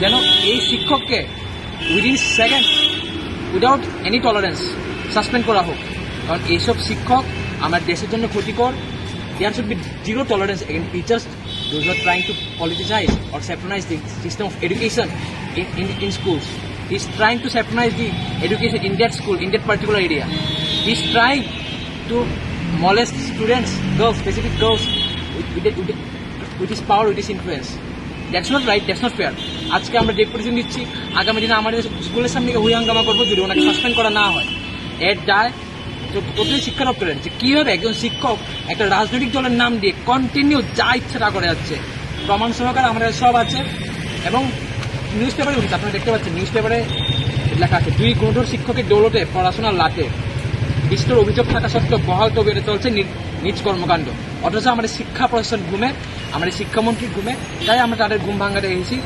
যেন এই শিক্ষককে within second without any tolerance suspend করা হোক কারণ এইসব শিক্ষক আমার দেশের জন্য ক্ষতিকর there should be zero tolerance again teachers trying to politicize or sapronize the system of education in, in, in schools. He's trying to sapronize the education in that school, in that particular area. He's trying to molest students, girls, specific girls, with, with, with, with his power, with his influence. That's not right that's not fair আজকে আমরা deputation দিচ্ছি। আগামী দিনে আমাদের স্কুলের সামনে হুই হাঙ্গামা করব যদি ওনাকে সাসপেন্ড করা না হয়। এর দায় টোটালি শিক্ষা দপ্তরের। যে কীভাবে একজন শিক্ষক একটা রাজনৈতিক দলের নাম দিয়ে কন্টিনিউ যা ইচ্ছা তা করে যাচ্ছে। প্রমাণ সহকারে আমাদের সব আছে। এবং নিউজ পেপারে উঠেছে, আপনারা দেখতে পাচ্ছেন নিউজ পেপারে লেখা আছে, দুই গুণধর শিক্ষকের দৌলতে পড়াশোনার লাটে। বিস্তর অভিযোগ থাকা সত্ত্বেও বহাল তবিয়তে চলছে নিজ কর্মকাণ্ড। অথচ আমাদের শিক্ষা প্রশাসন ঘুমে, আমাদের শিক্ষামন্ত্রী ঘুমে, তাই আমরা তাদের ঘুম ভাঙাতে এসেছি।